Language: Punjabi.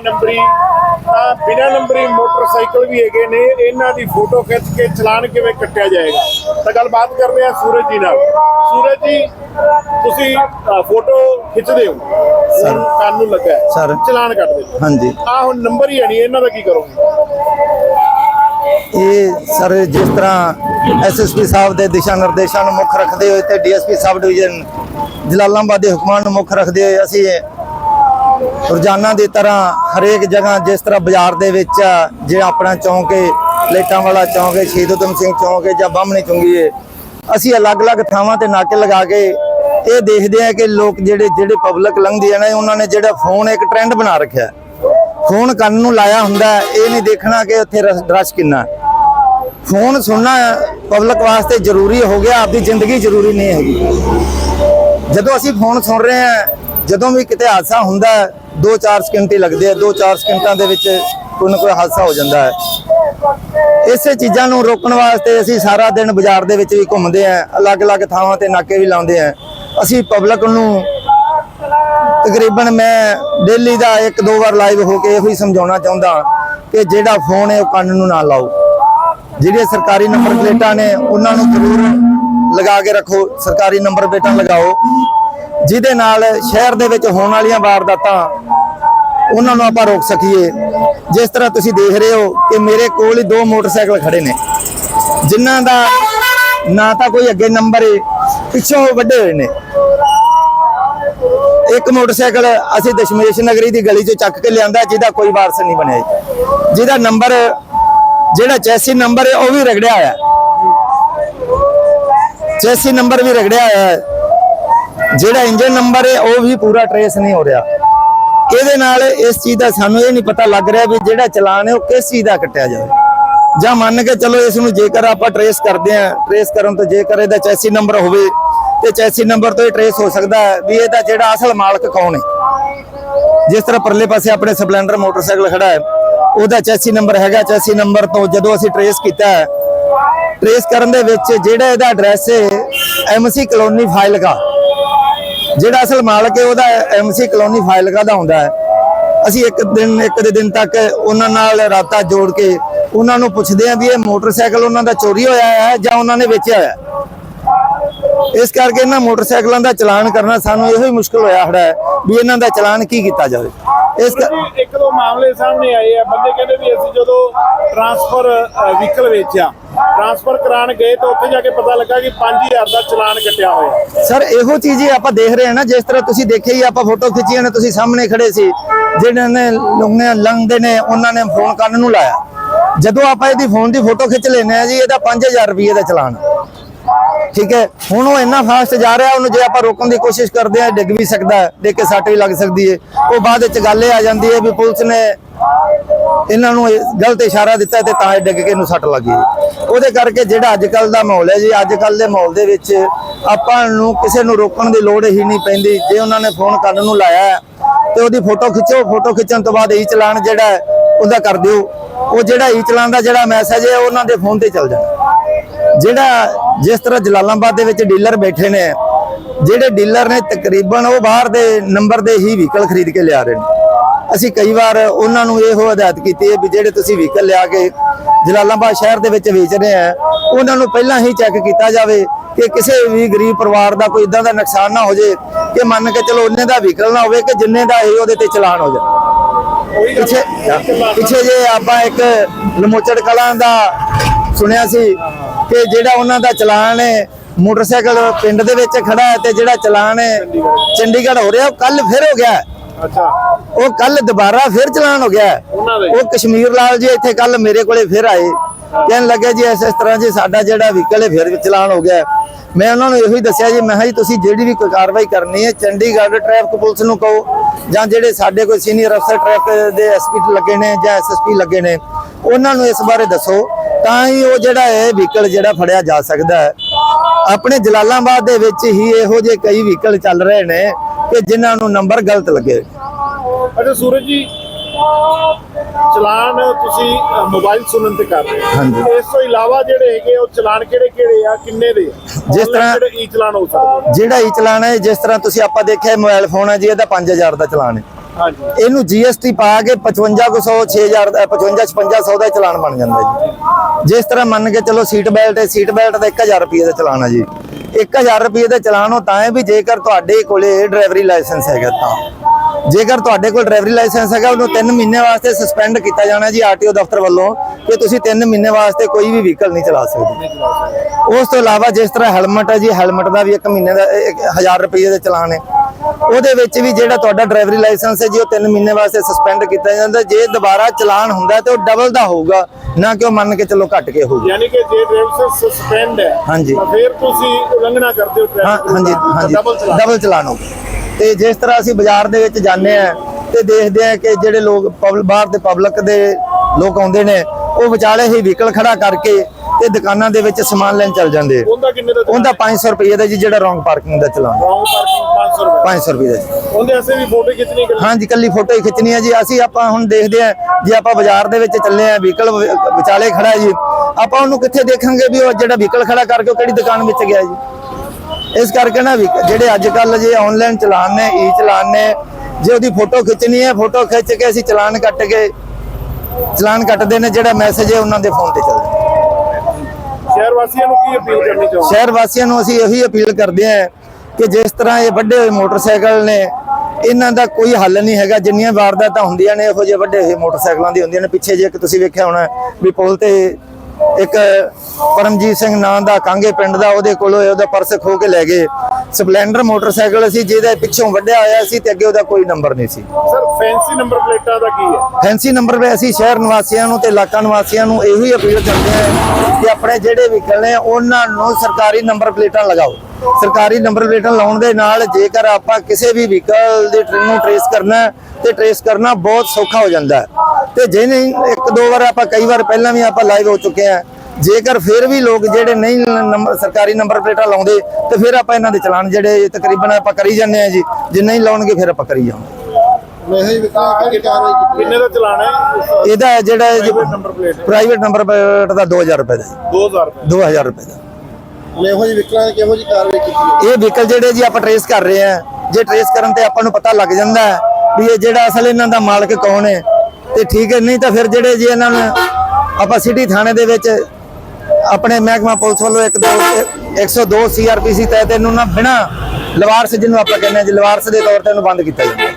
ਨੰਬਰੀ ਤਾਂ ਬਿਨਾਂ ਨੰਬਰੀ ਮੋਟਰਸਾਈਕਲ ਵੀ ਹੈਗੇ ਨੇ ਇਹਨਾਂ ਦੀ ਫੋਟੋ ਖਿੱਚ ਕੇ ਚਲਾਨ ਕਿਵੇਂ ਕੱਟਿਆ ਜਾਏਗਾ ਤਾਂ ਗੱਲਬਾਤ ਕਰਦੇ ਆ ਸੂਰਜ ਜੀ ਨਾਲ ਸੂਰਜ ਜੀ ਤੁਸੀਂ ਫੋਟੋ ਖਿੱਚਦੇ ਹੋ ਸਰ। ਕੰਨ ਨੂੰ ਲੱਗਾ। ਸਰ। ਚਲਾਨ ਕੱਟਦੇ ਹਾਂਜੀ ਆ ਹੁਣ ਨੰਬਰ ਹੀ ਹੈ ਨਹੀਂ ਇਹਨਾਂ ਦਾ ਕੀ ਕਰੋਗੇ ਇਹ ਸਰ ਜਿਸ ਤਰ੍ਹਾਂ ਐਸਐਸਪੀ ਸਾਹਿਬ ਦੇ ਦਿਸ਼ਾ ਨਿਰਦੇਸ਼ਾਂ ਨੂੰ ਮੁੱਖ ਰੱਖਦੇ ਹੋਏ ਤੇ ਡੀਐਸਪੀ ਸਬ ਡਿਵੀਜ਼ਨ ਜਲਾਲਾਬਾਦ ਦੇ ਹੁਕਮਾਂ ਨੂੰ ਮੁੱਖ ਰੱਖਦੇ ਹੋਏ ਅਸੀਂ ਰੋਜ਼ਾਨਾ ਦੀ ਤਰ੍ਹਾਂ ਹਰੇਕ ਜਗ੍ਹਾ ਜਿਸ ਤਰ੍ਹਾਂ ਬਾਜ਼ਾਰ ਦੇ ਵਿੱਚ ਆ, ਜੇ ਆਪਣਾ ਚੌਂਕ ਹੈ ਲੇਟਾਂ ਵਾਲਾ ਚੌਂਕ ਹੈ ਸ਼ਹੀਦ ਊਧਮ ਸਿੰਘ ਚੌਂਕ ਹੈ ਜਾਂ ਬਾਹਮਣੀ ਚੁੰਗੀ ਹੈ ਅਸੀਂ ਅਲੱਗ-ਅਲੱਗ ਥਾਵਾਂ ਤੇ ਨਾਕੇ ਲਗਾ ਕੇ ਇਹ ਦੇਖਦੇ ਆ ਕਿ ਲੋਕ ਜਿਹੜੇ ਜਿਹੜੇ ਪਬਲਿਕ ਲੰਘਦੀ ਹੈ ਨਾ ਉਹਨਾਂ ਨੇ ਜਿਹੜਾ ਫੋਨ ਇੱਕ ਟ੍ਰੈਂਡ ਬਣਾ ਰੱਖਿਆ। ਫੋਨ ਕੰਨ ਨੂੰ ਲਾਇਆ ਹੁੰਦਾ ਇਹ ਨਹੀਂ ਦੇਖਣਾ ਕਿ ਉੱਥੇ ਰਸ਼ ਰਸ਼ ਕਿੰਨਾ। ਫੋਨ ਸੁਣਨਾ ਪਬਲਿਕ ਵਾਸਤੇ ਜ਼ਰੂਰੀ ਹੋ ਗਿਆ ਆਪਦੀ ਜ਼ਿੰਦਗੀ ਜ਼ਰੂਰੀ ਨਹੀਂ ਹੈਗੀ। ਜਦੋਂ ਅਸੀਂ ਫੋਨ ਸੁਣ ਰਹੇ ਹਾਂ ਜਦੋਂ ਵੀ ਕਿਤੇ ਹਾਦਸਾ ਹੁੰਦਾ ਹੈ 2-4 ਸਕਿੰਟ ਹੀ ਲੱਗਦੇ ਆ 2-4 ਸਕਿੰਟਾਂ ਦੇ ਵਿੱਚ ਕੋਈ ਨਾ ਕੋਈ ਹਾਦਸਾ ਹੋ ਜਾਂਦਾ ਹੈ। ਇਸੇ ਚੀਜ਼ਾਂ ਨੂੰ ਰੋਕਣ ਵਾਸਤੇ ਅਸੀਂ ਸਾਰਾ ਦਿਨ ਬਾਜ਼ਾਰ ਦੇ ਵਿੱਚ ਵੀ ਘੁੰਮਦੇ ਆਂ ਅਲੱਗ-ਅਲੱਗ ਥਾਵਾਂ ਤੇ ਨਾਕੇ ਵੀ ਲਾਉਂਦੇ ਆਂ ਅਸੀਂ ਪਬਲਿਕ ਨੂੰ ਤਕਰੀਬਨ ਮੈਂ ਡੇਲੀ ਦਾ ਇੱਕ ਦੋ ਵਾਰ ਲਾਈਵ ਹੋ ਕੇ ਇਹੋ ਹੀ ਸਮਝਾਉਣਾ ਚਾਹੁੰਦਾ ਕਿ ਜਿਹੜਾ ਫੋਨ ਹੈ ਉਹ ਕੰਨ ਨੂੰ ਨਾ ਲਾਓ। ਜਿਹੜੀਆਂ ਸਰਕਾਰੀ ਨੰਬਰ ਪਲੇਟਾਂ ਨੇ, ਉਹਨਾਂ ਨੂੰ ਜ਼ਰੂਰ ਲਗਾ ਕੇ ਰੱਖੋ। ਸਰਕਾਰੀ ਨੰਬਰ ਪਲੇਟਾਂ ਲਗਾਓ। ਜਿਹਦੇ ਨਾਲ ਸ਼ਹਿਰ ਦੇ ਵਿੱਚ ਹੋਣ ਵਾਲੀਆਂ ਵਾਰਦਾਤਾਂ, ਉਹਨਾਂ ਨੂੰ ਆਪਾਂ ਰੋਕ ਸਕੀਏ। ਜਿਸ ਤਰ੍ਹਾਂ ਤੁਸੀਂ ਦੇਖ ਰਹੇ ਹੋ ਕਿ ਮੇਰੇ ਕੋਲ ਹੀ ਦੋ ਮੋਟਰਸਾਈਕਲ ਖੜੇ ਨੇ। ਜਿਨ੍ਹਾਂ ਦਾ ਨਾ ਤਾਂ ਕੋਈ ਅੱਗੇ ਨੰਬਰ ਏ, ਪਿੱਛੋਂ ਵੱਡੇ ਹੋਏ ਨੇ। ਇੱਕ ਮੋਟਰਸਾਈਕਲ ਅਸੀਂ ਦਸ਼ਮੇਸ਼ ਨਗਰੀ ਦੀ ਗਲੀ ਚੋਂ ਚੱਕ ਕੇ ਲਿਆਂਦਾ, ਜਿਹਦਾ ਕੋਈ ਵਾਰਸ ਨਹੀਂ ਬਣਿਆ ਜਿਹਦਾ ਨੰਬਰ, ਜਿਹੜਾ ਚੈਸੀ ਨੰਬਰ ਹੈ ਉਹ ਵੀ ਰਗੜਿਆ ਹੋਇਆ। ਚੈਸੀ ਨੰਬਰ ਵੀ ਰਗੜਿਆ ਹੋਇਆ ਹੈ। ਜਿਹੜਾ ਇੰਜਨ ਨੰਬਰ ਹੈ, ਉਹ ਵੀ ਪੂਰਾ ਟਰੇਸ ਨਹੀਂ ਹੋ ਰਿਹਾ। ਇਹਦੇ ਨਾਲ ਇਸ ਚੀਜ਼ ਦਾ ਸਾਨੂੰ ਇਹ ਨਹੀਂ ਪਤਾ ਲੱਗ ਰਿਹਾ ਵੀ ਜਿਹੜਾ ਚਲਾਨ ਹੈ, ਉਹ ਕਿਸ ਚੀਜ਼ ਦਾ ਕੱਟਿਆ ਜਾਵੇ। ਜਾਂ ਮੰਨ ਕੇ ਚਲੋ ਇਸ ਨੂੰ ਜੇਕਰ ਆਪਾਂ ਟਰੇਸ ਕਰਦੇ ਹਾਂ ਟਰੇਸ ਕਰਨ ਤੋਂ ਜੇਕਰ ਇਹਦਾ ਚੈਸੀ ਨੰਬਰ ਹੋਵੇ, ਤੇ ਚੈਸੀ ਨੰਬਰ ਤੋਂ ਹੀ ਟਰੇਸ ਹੋ ਸਕਦਾ ਹੈ ਵੀ ਇਹਦਾ ਜਿਹੜਾ ਅਸਲ ਮਾਲਕ ਕੌਣ ਹੈ। ਜਿਸ ਤਰ੍ਹਾਂ ਪਰਲੇ ਪਾਸੇ ਆਪਣੇ ਸਪਲੈਂਡਰ ਮੋਟਰਸਾਈਕਲ ਖੜਾ ਹੈ, ਉਹਦਾ ਚੈਸੀ ਨੰਬਰ ਹੈਗਾ। ਚੈਸੀ ਨੰਬਰ ਤੋਂ ਜਦੋਂ ਅਸੀਂ ਟਰੇਸ ਕੀਤਾ ਟਰੇਸ ਕਰਨ ਦੇ ਵਿੱਚ ਜਿਹੜਾ ਇਹਦਾ ਐਡਰੈਸ ਹੈ ਐਮਸੀ ਕਲੋਨੀ ਫਾਈਲਕਾ ਜਿਹੜਾ ਅਸਲ ਮਾਲਕ ਹੈ, ਉਹਦਾ ਐਮਸੀ ਕਲੋਨੀ ਫਾਈਲਕਾ ਦਾ ਹੁੰਦਾ ਹੈ। ਅਸੀਂ ਇੱਕ ਦਿਨ, ਇੱਕ ਦੇ ਦਿਨ ਤੱਕ ਉਹਨਾਂ ਨਾਲ ਰਾਤਾ ਜੋੜ ਕੇ ਉਹਨਾਂ ਨੂੰ ਪੁੱਛਦੇ ਆਂ ਵੀ ਇਹ ਮੋਟਰਸਾਈਕਲ ਉਹਨਾਂ ਦਾ ਚੋਰੀ ਹੋਇਆ ਹੈ ਜਾਂ ਉਹਨਾਂ ਨੇ ਵੇਚਿਆ ਹੋਇਆ ਹੈ। ਇਸ ਕਰਕੇ ਇਹਨਾਂ ਮੋਟਰਸਾਈਕਲਾਂ ਦਾ ਚਲਾਨ ਕਰਨਾ ਸਾਨੂੰ ਇਹੋ ਹੀ ਮੁਸ਼ਕਲ ਹੋਇਆ ਖੜਾ ਹੈ ਵੀ ਇਹਨਾਂ ਦਾ ਚਲਾਨ ਕੀ ਕੀਤਾ ਜਾਵੇ। ਇਸ ਇੱਕ ਦੋ ਮਾਮਲੇ ਸਾਹਮਣੇ ਆਏ ਆ। ਬੰਦੇ ਕਹਿੰਦੇ ਵੀ ਅਸੀਂ ਜਦੋਂ ਟਰਾਂਸਫਰ ਵਹੀਕਲ ਵੇਚਿਆ ਟਰਾਂਸਫਰ ਕਰਾਉਣ ਗਏ ਤਾਂ ਉੱਥੇ ਜਾ ਕੇ ਪਤਾ ਲੱਗਾ ਕਿ 5000 ਦਾ ਚਲਾਨ ਕੱਟਿਆ ਹੋਇਆ। ਸਰ ਇਹੋ ਚੀਜ਼ ਹੀ ਆਪਾਂ ਦੇਖ ਰਹੇ ਹਾਂ ਨਾ ਜਿਸ ਤਰ੍ਹਾਂ ਤੁਸੀਂ ਦੇਖਿਆ ਹੀ ਆਪਾਂ ਫੋਟੋ ਖਿੱਚੀਆਂ ਨੇ ਤੁਸੀਂ ਸਾਹਮਣੇ ਖੜੇ ਸੀ ਜਿਹਨਾਂ ਨੇ ਲੰਘੇ ਲੰਘਦੇ ਨੇ ਉਹਨਾਂ ਨੇ ਫੋਨ ਕੰਨ ਨੂੰ ਲਾਇਆ। ਜਦੋਂ ਆਪਾਂ ਇਹਦੀ ਫੋਨ ਦੀ ਫੋਟੋ ਖਿੱਚ ਲੈਨੇ ਆ ਜੀ ਇਹਦਾ 5000 ਰੁਪਏ ਦਾ ਚਲਾਨ। ਠੀਕ ਹੈ? ਹੁਣ ਉਹ ਇੰਨਾ ਫਾਸਟ ਜਾ ਰਿਹਾ, ਉਹਨੂੰ ਜੇ ਆਪਾਂ ਰੋਕਣ ਦੀ ਕੋਸ਼ਿਸ਼ ਕਰਦੇ ਆ ਡਿੱਗ ਵੀ ਸਕਦਾ ਡਿੱਗ ਕੇ ਸੱਟ ਵੀ ਲੱਗ ਸਕਦੀ ਹੈ। ਉਹ ਬਾਅਦ ਵਿੱਚ ਗੱਲ ਇਹ ਆ ਜਾਂਦੀ ਹੈ ਵੀ ਪੁਲਿਸ ਨੇ ਇਹਨਾਂ ਨੂੰ ਗਲਤ ਇਸ਼ਾਰਾ ਦਿੱਤਾ ਤੇ ਤਾਂ ਇਹ ਡਿੱਗ ਕੇ ਇਹਨੂੰ ਸੱਟ ਲੱਗੀ ਉਹਦੇ ਕਰਕੇ ਜਿਹੜਾ ਅੱਜ ਕੱਲ ਦਾ ਮਾਹੌਲ ਹੈ, ਜੀ ਅੱਜ ਕੱਲ ਦੇ ਮਾਹੌਲ ਦੇ ਵਿੱਚ ਆਪਾਂ ਨੂੰ ਕਿਸੇ ਨੂੰ ਰੋਕਣ ਦੀ ਲੋੜ ਹੀ ਨਹੀਂ ਪੈਂਦੀ, ਜੇ ਉਹਨਾਂ ਨੇ ਫੋਨ ਕਰਨ ਨੂੰ ਲਾਇਆ ਤੇ ਉਹਦੀ ਫੋਟੋ ਖਿੱਚੋ, ਫੋਟੋ ਖਿੱਚਣ ਤੋਂ ਬਾਅਦ ਇਹ ਚਲਾਨ ਜਿਹੜਾ ਉਹਦਾ ਕਰ ਦਿਓ। ਉਹ ਜਿਹੜਾ ਈ ਚਲਾਨ ਦਾ ਜਿਹੜਾ ਮੈਸੇਜ ਹੈ ਉਹਨਾਂ ਦੇ ਫੋਨ ਤੇ ਚੱਲ ਜਾਣਾ। ਜਿਹੜਾ ਜਿਸ ਤਰ੍ਹਾਂ ਜਲਾਲਾਬਾਦ ਦੇ ਵਿੱਚ ਡੀਲਰ ਬੈਠੇ ਨੇ ਜਿਹੜੇ ਡੀਲਰ ਨੇ ਤਕਰੀਬਨ ਉਹ ਬਾਹਰ ਦੇ ਨੰਬਰ ਦੇ ਹੀ ਵਹੀਕਲ ਖਰੀਦ ਕੇ ਲਿਆ ਰਹੇ ਨੇ। ਅਸੀਂ ਕਈ ਵਾਰ ਉਹਨਾਂ ਨੂੰ ਇਹੋ ਹਦਾਇਤ ਕੀਤੀ ਹੈ ਵੀ ਜਿਹੜੇ ਤੁਸੀਂ ਵਹੀਕਲ ਲਿਆ ਕੇ ਜਲਾਲਾਬਾਦ ਸ਼ਹਿਰ ਦੇ ਵਿੱਚ ਵੇਚ ਰਹੇ ਆ ਉਹਨਾਂ ਨੂੰ ਪਹਿਲਾਂ ਹੀ ਚੈੱਕ ਕੀਤਾ ਜਾਵੇ ਕਿ ਕਿਸੇ ਵੀ ਗਰੀਬ ਪਰਿਵਾਰ ਦਾ ਕੋਈ ਇਦਾਂ ਦਾ ਨੁਕਸਾਨ ਨਾ ਹੋ ਜੇ ਕਿ ਮੰਨ ਕੇ ਚਲੋ ਉਹਨੇ ਦਾ ਵਹੀਕਲ ਨਾ ਹੋਵੇ ਕਿ ਜਿੰਨੇ ਦਾ ਹੀ ਉਹਦੇ ਤੇ ਚਲਾਨ ਹੋ ਜਾਵੇ। ਪਿੱਛੇ ਪਿੱਛੇ ਜੇ ਆਪਾਂ ਇੱਕ ਲਮੋਚੜ ਕਲਾਂ ਦਾ ਸੁਣਿਆ ਸੀ ਕਿ ਜਿਹੜਾ ਉਹਨਾਂ ਦਾ ਚਲਾਨ ਹੈ ਮੋਟਰਸਾਈਕਲ ਪਿੰਡ ਦੇ ਵਿੱਚ ਖੜਾ ਹੈ ਤੇ ਜਿਹੜਾ ਚਲਾਨ ਹੈ ਚੰਡੀਗੜ੍ਹ ਹੋ ਰਿਹਾ ਉਹ ਕੱਲ ਫਿਰ ਹੋ ਗਿਆ। ਅੱਛਾ ਉਹ ਕੱਲ ਦੁਬਾਰਾ ਫਿਰ ਚਲਾਨ ਹੋ ਗਿਆ ਉਹ ਕਸ਼ਮੀਰ ਲਾਲ ਜੀ ਇੱਥੇ ਕੱਲ ਮੇਰੇ ਕੋਲੇ ਫਿਰ ਆਏ ਕਹਿਣ ਲੱਗੇ ਜੀ ਇਸ ਇਸ ਤਰ੍ਹਾਂ ਜੀ ਸਾਡਾ ਜਿਹੜਾ ਵਹੀਕਲ ਹੈ ਫਿਰ ਚਲਾਨ ਹੋ ਗਿਆ। ਮੈਂ ਉਹਨਾਂ ਨੂੰ ਇਹੋ ਹੀ ਦੱਸਿਆ ਜੀ ਮੈਂ ਕਿਹਾ ਜੀ ਤੁਸੀਂ ਜਿਹੜੀ ਵੀ ਕੋਈ ਕਾਰਵਾਈ ਕਰਨੀ ਹੈ ਚੰਡੀਗੜ੍ਹ ਟ੍ਰੈਫਿਕ ਪੁਲਿਸ ਨੂੰ ਕਹੋ ਜਾਂ ਜਿਹੜੇ ਸਾਡੇ ਕੋਈ ਸੀਨੀਅਰ ਅਫਸਰ ਟ੍ਰੈਫਿਕ ਦੇ ਐਸਪੀ ਲੱਗੇ ਨੇ ਜਾਂ ਐਸਐਸਪੀ ਲੱਗੇ ਨੇ ਉਹਨਾਂ ਨੂੰ ਇਸ ਬਾਰੇ ਦੱਸੋ ਤਾਂ ਹੀ ਉਹ ਜਿਹੜਾ ਹੈ ਵਹੀਕਲ ਜਿਹੜਾ ਫੜਿਆ ਜਾ ਸਕਦਾ ਹੈ। ਆਪਣੇ ਜਲਾਲਾਬਾਦ ਦੇ ਵਿੱਚ ਹੀ ਇਹੋ ਜਿਹੇ ਕਈ ਵਹੀਕਲ ਚੱਲ ਰਹੇ ਨੇ ਕਿ ਜਿਨ੍ਹਾਂ ਨੂੰ ਨੰਬਰ ਗਲਤ ਲੱਗੇ। ਅੱਛਾ ਸੂਰਜ ਜੀ ਚਲਾਨ ਤੁਸੀਂ ਮੋਬਾਈਲ ਸੁਣਨ ਤੇ ਕਰ ਰਹੇ ਹੋ। ਇਸ ਤੋਂ ਇਲਾਵਾ ਜਿਹੜੇ ਹੈਗੇ ਉਹ ਚਲਾਨ ਕਿਹੜੇ ਕਿਹੜੇ ਆ ਕਿੰਨੇ ਦੇ ਜਿਸ ਤਰ੍ਹਾਂ- ਜਿਹੜੇ ਈ ਚਲਾਨ ਹੋ ਸਕਦੇ। ਜਿਹੜਾ ਹੀ ਚਲਾਨ ਹੈ ਜਿਸ ਤਰ੍ਹਾਂ ਤੁਸੀਂ ਆਪਾਂ ਦੇਖਿਆ ਮੋਬਾਈਲ ਫੋਨ ਹੈ ਜੀ ਇਹਦਾ 5000 ਦਾ ਚਲਾਨ ਹੈ। ਇਹਨੂੰ GST ਪਾ ਕੇ 5500 6000 ਦਾ 55 5600 ਦਾ ਚਲਾਨ ਬਣ ਜਾਂਦਾ ਜੀ। ਜਿਸ ਤਰ੍ਹਾਂ ਮੰਨ ਕੇ ਚਲੋ ਸੀਟ ਬੈਲਟ ਹੈ ਸੀਟ ਬੈਲਟ ਦਾ 1000 ਰੁਪਏ ਦਾ ਚਲਾਨ ਹੈ ਜੀ। 1000 ਰੁਪਏ ਦਾ ਚਲਾਨ ਉਹ ਤਾਂ ਹੈ ਵੀ ਜੇਕਰ ਤੁਹਾਡੇ ਕੋਲੇ ਡਰਾਈਵਰੀ ਲਾਇਸੈਂਸ ਹੈਗਾ ਤਾਂ। ਜੇਕਰ ਤੁਹਾਡੇ ਕੋਲ ਡਰਾਈਵਰੀ ਲਾਇਸੈਂਸ ਹੈਗਾ, ਉਹਨੂੰ 3 ਮਹੀਨੇ ਵਾਸਤੇ ਸਸਪੈਂਡ ਕੀਤਾ ਜਾਣਾ ਜੀ ਆਰਟੀਓ ਦਫ਼ਤਰ ਵੱਲੋਂ ਕਿ ਤੁਸੀਂ 3 ਮਹੀਨੇ ਵਾਸਤੇ ਕੋਈ ਵੀ ਵਹੀਕਲ ਨਹੀਂ ਚਲਾ ਸਕਦੇ। ਉਸ ਤੋਂ ਇਲਾਵਾ ਜਿਸ ਤਰ੍ਹਾਂ ਹੈਲਮਟ ਹੈ ਜੀ ਹੈਲਮਟ ਦਾ ਵੀ 1 ਮਹੀਨੇ ਦਾ 1000 ਰੁਪਏ ਦਾ ਚਲਾਨ ਹੈ। ਉਹਦੇ ਵਿੱਚ ਵੀ ਜਿਹੜਾ ਤੁਹਾਡਾ ਡਰਾਈਵਰੀ ਲਾਇਸੈਂਸ ਹੈ ਜੀ ਉਹ 3 ਮਹੀਨੇ ਵਾਸਤੇ ਸਸਪੈਂਡ ਕੀਤਾ ਜਾਂਦਾ। ਜੇ ਦੁਬਾਰਾ ਚਲਾਨ ਹੁੰਦਾ ਤੇ ਉਹ ਡਬਲ ਦਾ ਹੋਊਗਾ ਨਾ ਕਿ ਉਹ ਮੰਨ ਕੇ ਚੱਲੋ ਘੱਟ ਕੇ ਹੋਊਗਾ। ਯਾਨੀ ਕਿ ਜੇ ਡਰਾਈਵਰ ਸਸਪੈਂਡ ਹੈ ਹਾਂਜੀ। ਫਿਰ ਤੁਸੀਂ ਉਲੰਘਣਾ ਕਰਦੇ ਹੋ ਹਾਂ ਟ੍ਰੈਫਿਕ ਹਾਂਜੀ ਹਾਂਜੀ। ਡਬਲ ਚਲਾ ਡਬਲ ਚਲਾਨ ਹੋ ਤੇ ਜਿਸ ਤਰ੍ਹਾਂ ਅਸੀਂ ਬਾਜ਼ਾਰ ਦੇ ਵਿੱਚ ਜਾਂਦੇ ਆ ਤੇ ਦੇਖਦੇ ਆ ਕਿ ਜਿਹੜੇ ਲੋਕ ਬਾਹਰ ਦੇ ਪਬਲਿਕ ਦੇ ਲੋਕ ਆਉਂਦੇ ਨੇ ਉਹ ਵਿਚਾਲੇ ਹੀ ਵਹੀਕਲ ਖੜਾ ਕਰਕੇ ਤੇ ਦੁਕਾਨਾਂ ਦੇ ਵਿੱਚ ਸਮਾਨ ਲੈਣ ਚੱਲ ਜਾਂਦੇ ਆ। ਉਹਦਾ ਕਿੰਨੇ ਦਾ ਉਹਦਾ 500 ਰੁਪਏ ਦਾ ਜੀ ਜਿਹੜਾ ਰੋਂਗ ਪਾਰਕਿੰਗ ਦਾ ਚਲਾਨ ਰੌਂਗ ਪਾਰਕਿੰਗ 500 ਰੁਪਏ। 500 ਰੁਪਏ ਦਾ ਜੀ। ਉਹਦੇ ਵਾਸਤੇ ਵੀ ਫੋਟੋ ਖਿੱਚਣੀ ਕਰ ਹਾਂਜੀ ਕੱਲੀ ਫੋਟੋ ਹੀ ਖਿੱਚਣੀ ਹੈ ਜੀ। ਅਸੀਂ ਆਪਾਂ ਹੁਣ ਦੇਖਦੇ ਆ ਜੇ ਆਪਾਂ ਬਾਜ਼ਾਰ ਦੇ ਵਿੱਚ ਚੱਲੇ ਆ ਵਹੀਕਲ ਵਿਚਾਲੇ ਖੜਾ ਹੈ ਜੀ ਆਪਾਂ ਉਹਨੂੰ ਕਿੱਥੇ ਦੇਖਾਂਗੇ ਵੀ ਉਹ ਜਿਹੜਾ ਵਹੀਕਲ ਖੜਾ ਕਰਕੇ ਉਹ ਕਿਹੜੀ ਦੁਕਾਨ ਵਿੱਚ ਗਿਆ ਜੀ? ਇਸ ਕਰਕੇ ਨਾ ਵੀ ਜਿਹੜੇ ਅੱਜ ਕੱਲ ਜੇ ਆਨਲਾਈਨ ਚਲਾਨ ਨੇ ਈ ਚਲਾਨ ਨੇ ਜੇ ਉਹਦੀ ਫੋਟੋ ਖਿੱਚਣੀ ਹੈ ਫੋਟੋ ਖਿੱਚ ਕੇ ਅਸੀਂ ਚਲਾਨ ਕੱਟ ਕੇ ਚਲਾਨ ਕੱਟਦੇ ਨੇ ਜਿਹੜਾ ਮੈਸੇਜ ਹੈ ਉਹਨਾਂ ਦੇ ਫੋਨ ਤੇ ਚੱਲਦਾ। ਸ਼ਹਿਰ ਵਾਸੀਆਂ ਨੂੰ ਕੀ ਅਪੀਲ ਕਰਨੀ ਚਾਹੁੰਦੇ ਸ਼ਹਿਰ ਵਾਸੀਆਂ ਨੂੰ ਅਸੀਂ ਇਹੀ ਅਪੀਲ ਕਰਦੇ ਹਾਂ ਕਿ ਜਿਸ ਤਰ੍ਹਾਂ ਇਹ ਵੱਡੇ ਹੋਏ ਮੋਟਰਸਾਈਕਲ ਨੇ, ਇਹਨਾਂ ਦਾ ਕੋਈ ਹੱਲ ਨਹੀਂ ਹੈਗਾ। ਜਿੰਨੀਆਂ ਵਾਰਦਾਤਾਂ ਹੁੰਦੀਆਂ ਨੇ, ਇਹੋ ਜਿਹੇ ਵੱਡੇ ਹੋਏ ਮੋਟਰਸਾਈਕਲਾਂ ਦੀ ਹੁੰਦੀਆਂ ਨੇ। ਪਿੱਛੇ ਜੇ ਤੁਸੀਂ ਵੇਖਿਆ ਹੋਣਾ ਵੀ ਪੁਲ ਤੇ ਇੱਕ ਪਰਮਜੀਤ ਸਿੰਘ ਨਾਂ ਦਾ ਕਾਂਗੇ ਪਿੰਡ ਦਾ ਉਹਦੇ ਕੋਲੋਂ ਉਹਦਾ ਪਰਸ ਖੋ ਕੇ ਲੈ ਗਏ। ਸਪਲੈਂਡਰ ਮੋਟਰਸਾਈਕਲ ਸੀ ਜਿਹਦੇ ਪਿੱਛੋਂ ਵੱਢਿਆ ਹੋਇਆ ਸੀ ਤੇ ਅੱਗੇ ਉਹਦਾ ਕੋਈ ਨੰਬਰ ਨਹੀਂ ਸੀ। ਸਰ ਫੈਂਸੀ ਨੰਬਰ ਪਲੇਟਾਂ ਦਾ ਕੀ ਹੈ? ਫੈਂਸੀ ਨੰਬਰ 'ਤੇ ਅਸੀਂ ਸ਼ਹਿਰ ਨਿਵਾਸੀਆਂ ਨੂੰ ਤੇ ਇਲਾਕਾ ਨਿਵਾਸੀਆਂ ਨੂੰ ਇਹੋ ਹੀ ਅਪੀਲ ਕਰਦੇ ਹਾਂ ਕਿ ਆਪਣੇ ਜਿਹੜੇ ਵਹੀਕਲ ਨੇ ਉਹਨਾਂ ਨੂੰ ਸਰਕਾਰੀ ਨੰਬਰ ਪਲੇਟਾਂ ਲਗਾਓ। ਸਰਕਾਰੀ ਨੰਬਰ ਪਲੇਟਾਂ ਲਾਉਣ ਦੇ ਨਾਲ ਜੇਕਰ ਆਪਾਂ ਕਿਸੇ ਵੀ ਵਹੀਕਲ ਦੇ ਟ੍ਰੇਨ ਨੂੰ ਟਰੇਸ ਕਰਨਾ ਤੇ ਟਰੇਸ ਕਰਨਾ ਬਹੁਤ ਸੌਖਾ ਹੋ ਜਾਂਦਾ ਹੈ। ਤੇ ਜੇ ਨਹੀਂ ਇੱਕ ਦੋ ਵਾਰ ਆਪਾਂ ਕਈ ਵਾਰ ਪਹਿਲਾਂ ਵੀ ਆਪਾਂ ਲਾਈਵ ਹੋ ਚੁੱਕੇ ਆ ਜੇਕਰ ਫਿਰ ਵੀ ਲੋਕ ਜਿਹੜੇ ਨਹੀਂ ਨੰਬਰ ਸਰਕਾਰੀ ਨੰਬਰ ਪਲੇਟਾਂ ਲਾਉਂਦੇ ਤੇ ਫਿਰ ਆਪਾਂ ਇਹਨਾਂ ਦੇ ਚਲਾਨ ਜਿਹੜੇ ਤਕਰੀਬਨ ਆਪਾਂ ਕਰੀ ਜਾਂਦੇ ਆ ਜੀ। ਜੇ ਨਹੀਂ ਲਾਉਣਗੇ ਫਿਰ ਆਪਾਂ ਕਰੀ ਜਾਵਾਂਗੇ। ਮੈਂ ਇਹ ਵਿਕਾ ਕੇ ਕਾਰਵਾਈ ਕੀਤੀ ਕਿੰਨੇ ਦਾ ਚਲਾਨ ਹੈ? ਇਹਦਾ ਜਿਹੜਾ ਹੈ ਜੀ number plate private number plate ਦਾ 2000 ਰੁਪਏ ਦਾ ਜੀ। 2000 ਰੁਪਏ। 2000 ਰੁਪਏ ਦਾ। ਇਹੋ ਜਿਹੀ ਵਿਕਲਾਂ ਨੇ ਕਿਹੋ ਜਿਹੀ ਕਾਰਵਾਈ ਕੀਤੀ ਹੈ? ਇਹ ਵਹੀਕਲ ਜਿਹੜੇ ਜੀ ਆਪਾਂ ਟਰੇਸ ਕਰ ਰਹੇ ਆ ਜੇ ਟਰੇਸ ਕਰਨ ਤੇ ਆਪਾਂ ਨੂੰ ਪਤਾ ਲੱਗ ਜਾਂਦਾ ਵੀ ਇਹ ਜਿਹੜਾ ਅਸਲ ਇਹਨਾਂ ਦਾ ਮਾਲਕ ਕੌਣ ਹੈ ਤੇ ਠੀਕ ਹੈ, ਨਹੀਂ ਤਾਂ ਫਿਰ ਜਿਹੜੇ ਜੀ ਇਹਨਾਂ ਨੂੰ ਆਪਾਂ ਸਿਟੀ ਥਾਣੇ ਦੇ ਵਿੱਚ ਆਪਣੇ ਮਹਿਕਮਾ ਪੁਲਿਸ ਵੱਲੋਂ ਇੱਕ ਦੋ 102 ਸੀਆਰਪੀਸੀ ਤਹਿਤ ਇਹਨੂੰ ਨਾ ਬਿਨਾ ਲਵਾਰਸ ਜਿਹਨੂੰ ਆਪਾਂ ਕਹਿੰਦੇ ਆ ਜੀ, ਲਵਾਰਸ ਦੇ ਤੌਰ ਤੇ ਇਹਨੂੰ ਬੰਦ ਕੀਤਾ ਜਾਂਦਾ।